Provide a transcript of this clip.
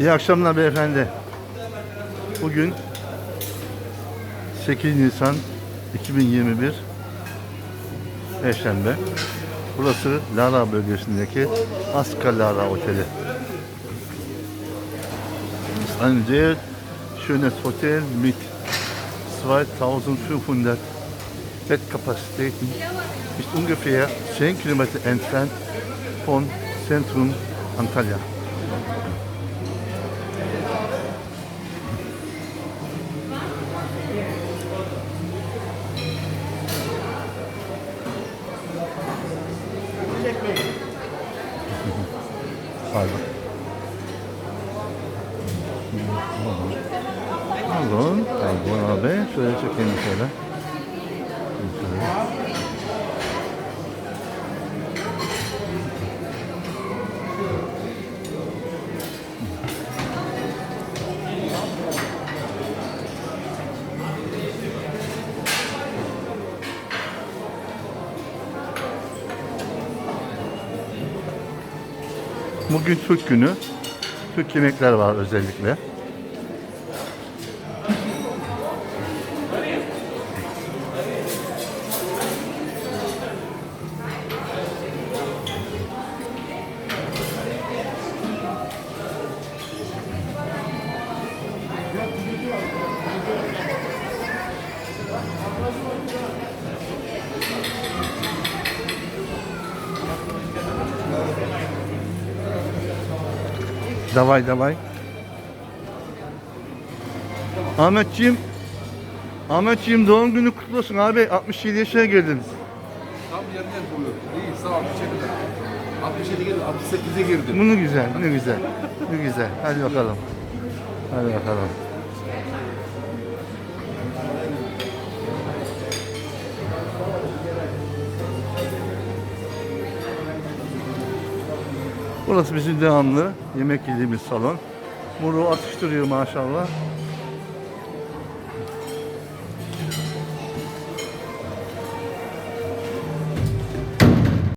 İyi akşamlar beyefendi. Bugün 8 Nisan 2021 Perşembe. Burası Lara bölgesindeki Aska Lara Oteli. sehr schönes Hotel mit 2500 Bettkapazitäten. Ist ungefähr 10 Kilometer entfernt von Zentrum Antalya. Pardon. Pardon, pardon abi. Şöyle çekeyim. Şöyle. Bugün Türk günü. Türk yemekler var özellikle. Davay davay. Ahmetciğim Ahmetciğim doğum günü kutlu olsun abi. 67 yaşına girdin. Tam yerine koyuyor. İyi sağ ol. Teşekkürler. 67 girdi. 68'e girdi. Bunu güzel, ne güzel. Ne güzel. Hadi bakalım. Hadi bakalım. Burası bizim devamlı yemek yediğimiz salon. Muru atıştırıyor maşallah.